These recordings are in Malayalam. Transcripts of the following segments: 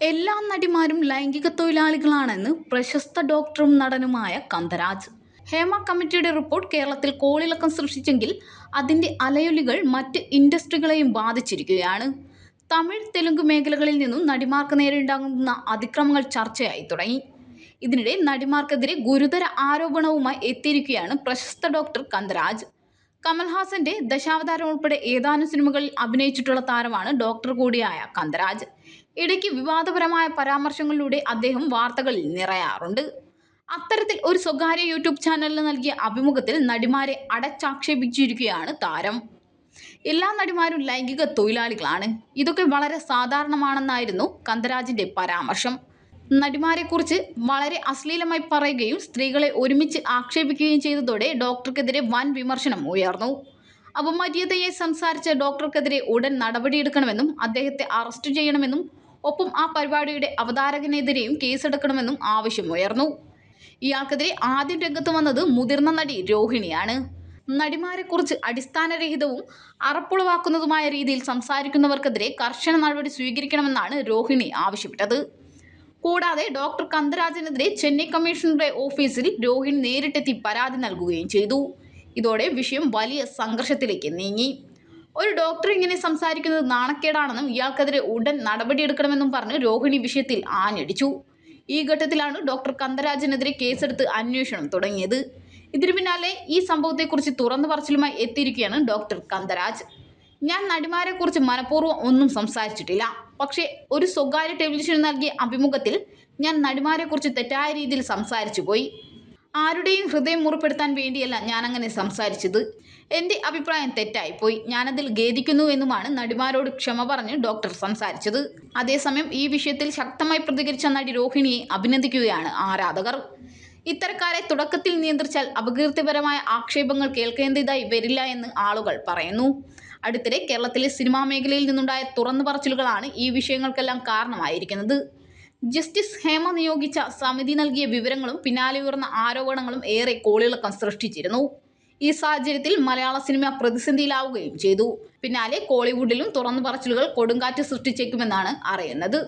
എല്ലാ നടിമാരും ലൈംഗിക തൊഴിലാളികളാണെന്ന് പ്രശസ്ത ഡോക്ടറും നടനുമായ കന്തരാജ് ഹേമ കമ്മിറ്റിയുടെ റിപ്പോർട്ട് കേരളത്തിൽ കോളിളക്കം സൃഷ്ടിച്ചെങ്കിൽ അതിന്റെ അലയൊലികൾ മറ്റ് ഇൻഡസ്ട്രികളെയും ബാധിച്ചിരിക്കുകയാണ്. തമിഴ് തെലുങ്ക് മേഖലകളിൽ നിന്നും നടിമാർക്ക് നേരെ ഉണ്ടാകുന്ന അതിക്രമങ്ങൾ ചർച്ചയായി തുടങ്ങി. ഇതിനിടെ നടിമാർക്കെതിരെ ഗുരുതര ആരോപണവുമായി എത്തിയിരിക്കുകയാണ് പ്രശസ്ത ഡോക്ടർ കന്തരാജ് കമൽഹാസന്റെ ദശാവതാരം ഉൾപ്പെടെ ഏതാനും സിനിമകളിൽ അഭിനയിച്ചിട്ടുള്ള താരമാണ് ഡോക്ടർ കൂടിയായ കന്തരാജ് ഇടയ്ക്ക് വിവാദപരമായ പരാമർശങ്ങളിലൂടെ അദ്ദേഹം വാർത്തകളിൽ നിറയാറുണ്ട്. അത്തരത്തിൽ ഒരു സ്വകാര്യ യൂട്യൂബ് ചാനലിന് നൽകിയ അഭിമുഖത്തിൽ നടിമാരെ അടച്ചാക്ഷേപിച്ചിരിക്കുകയാണ് താരം. എല്ലാ നടിമാരും ലൈംഗിക തൊഴിലാളികളാണ്. ഇതൊക്കെ വളരെ സാധാരണമാണെന്നായിരുന്നു കന്തരാജിന്റെ പരാമർശം. നടിമാരെക്കുറിച്ച് വളരെ അശ്ലീലമായി പറയുകയും സ്ത്രീകളെ ഒരുമിച്ച് ആക്ഷേപിക്കുകയും ചെയ്തതോടെ ഡോക്ടർക്കെതിരെ വൻ വിമർശനം ഉയർന്നു. അപമര്യാദയായി സംസാരിച്ച ഡോക്ടർക്കെതിരെ ഉടൻ നടപടിയെടുക്കണമെന്നും അദ്ദേഹത്തെ അറസ്റ്റ് ചെയ്യണമെന്നും ഒപ്പം ആ പരിപാടിയുടെ അവതാരകനെതിരെയും കേസെടുക്കണമെന്നും ആവശ്യമുയർന്നു. ഇയാൾക്കെതിരെ ആദ്യം രംഗത്ത് വന്നത് മുതിർന്ന നടി രോഹിണിയാണ്. നടിമാരെക്കുറിച്ച് അടിസ്ഥാനരഹിതവും അറപ്പുളവാക്കുന്നതുമായ രീതിയിൽ സംസാരിക്കുന്നവർക്കെതിരെ കർശന നടപടി സ്വീകരിക്കണമെന്നാണ് രോഹിണി ആവശ്യപ്പെട്ടത്. കൂടാതെ ഡോക്ടർ കന്തരാജനെതിരെ ചെന്നൈ കമ്മീഷണറുടെ ഓഫീസിൽ രോഹിണി നേരിട്ടെത്തി പരാതി നൽകുകയും ചെയ്തു. ഇതോടെ വിഷയം വലിയ സംഘർഷത്തിലേക്ക് നീങ്ങി. ഒരു ഡോക്ടർ ഇങ്ങനെ സംസാരിക്കുന്നത് നാണക്കേടാണെന്നും ഇയാൾക്കെതിരെ ഉടൻ നടപടിയെടുക്കണമെന്നും പറഞ്ഞ് രോഹിണി വിഷയത്തിൽ ആഞ്ഞടിച്ചു. ഈ ഘട്ടത്തിലാണ് ഡോക്ടർ കന്തരാജനെതിരെ കേസെടുത്ത് അന്വേഷണം തുടങ്ങിയത്. ഇതിനു പിന്നാലെ ഈ സംഭവത്തെക്കുറിച്ച് തുറന്നു പറച്ചിലുമായി എത്തിയിരിക്കുകയാണ് ഡോക്ടർ കന്തരാജ് ഞാൻ നടിമാരെക്കുറിച്ച് മനഃപൂർവം ഒന്നും സംസാരിച്ചിട്ടില്ല. പക്ഷേ ഒരു സ്വകാര്യ ടെലിവിഷന് നൽകിയ അഭിമുഖത്തിൽ ഞാൻ നടിമാരെക്കുറിച്ച് തെറ്റായ രീതിയിൽ സംസാരിച്ചു പോയി. ആരുടെയും ഹൃദയം മുറിപ്പെടുത്താൻ വേണ്ടിയല്ല ഞാൻ അങ്ങനെ സംസാരിച്ചത്. എന്റെ അഭിപ്രായം തെറ്റായിപ്പോയി ഞാനതിൽ ഖേദിക്കുന്നു എന്നുമാണ് നടിമാരോട് ക്ഷമ പറഞ്ഞ് ഡോക്ടർ സംസാരിച്ചത്. അതേസമയം ഈ വിഷയത്തിൽ ശക്തമായി പ്രതികരിച്ച നടി രോഹിണിയെ അഭിനന്ദിക്കുകയാണ് ആരാധകർ. ഇത്തരക്കാരെ തുടക്കത്തിൽ നിയന്ത്രിച്ചാൽ അപകീർത്തിപരമായ ആക്ഷേപങ്ങൾ കേൾക്കേണ്ടതായി വരില്ല എന്ന് ആളുകൾ പറയുന്നു. അടുത്തിടെ കേരളത്തിലെ സിനിമാ മേഖലയിൽ നിന്നുണ്ടായ തുറന്നു പറച്ചിലുകളാണ് ഈ വിഷയങ്ങൾക്കെല്ലാം കാരണമായിരിക്കുന്നത്. ജസ്റ്റിസ് ഹേമ നിയോഗിച്ച സമിതി നൽകിയ വിവരങ്ങളും പിന്നാലെ ഉയർന്ന ആരോപണങ്ങളും ഏറെ കോളിളക്കം സൃഷ്ടിച്ചിരുന്നു. ഈ സാഹചര്യത്തിൽ മലയാള സിനിമ പ്രതിസന്ധിയിലാവുകയും ചെയ്തു. പിന്നാലെ കോളിവുഡിലും തുറന്നു പറച്ചിലുകൾ കൊടുങ്കാറ്റ് സൃഷ്ടിച്ചേക്കുമെന്നാണ് അറിയുന്നത്.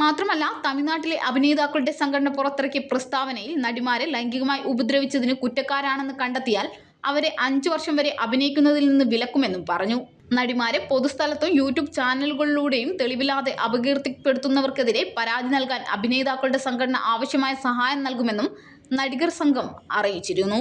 മാത്രമല്ല തമിഴ്നാട്ടിലെ അഭിനേതാക്കളുടെ സംഘടന പുറത്തിറക്കിയ പ്രസ്താവനയിൽ നടിമാരെ ലൈംഗികമായി ഉപദ്രവിച്ചതിന് കുറ്റക്കാരാണെന്ന് കണ്ടെത്തിയാൽ അവരെ അഞ്ചു വർഷം വരെ അഭിനയിക്കുന്നതിൽ നിന്ന് വിലക്കുമെന്നും പറഞ്ഞു. നടിമാരെ പൊതുസ്ഥലത്തും യൂട്യൂബ് ചാനലുകളിലൂടെയും തെളിവില്ലാതെ അപകീർത്തിപ്പെടുത്തുന്നവർക്കെതിരെ പരാതി നൽകാൻ അഭിനേതാക്കളുടെ സംഘടന ആവശ്യമായ സഹായം നൽകുമെന്നും നടികർ സംഘം അറിയിച്ചിരുന്നു.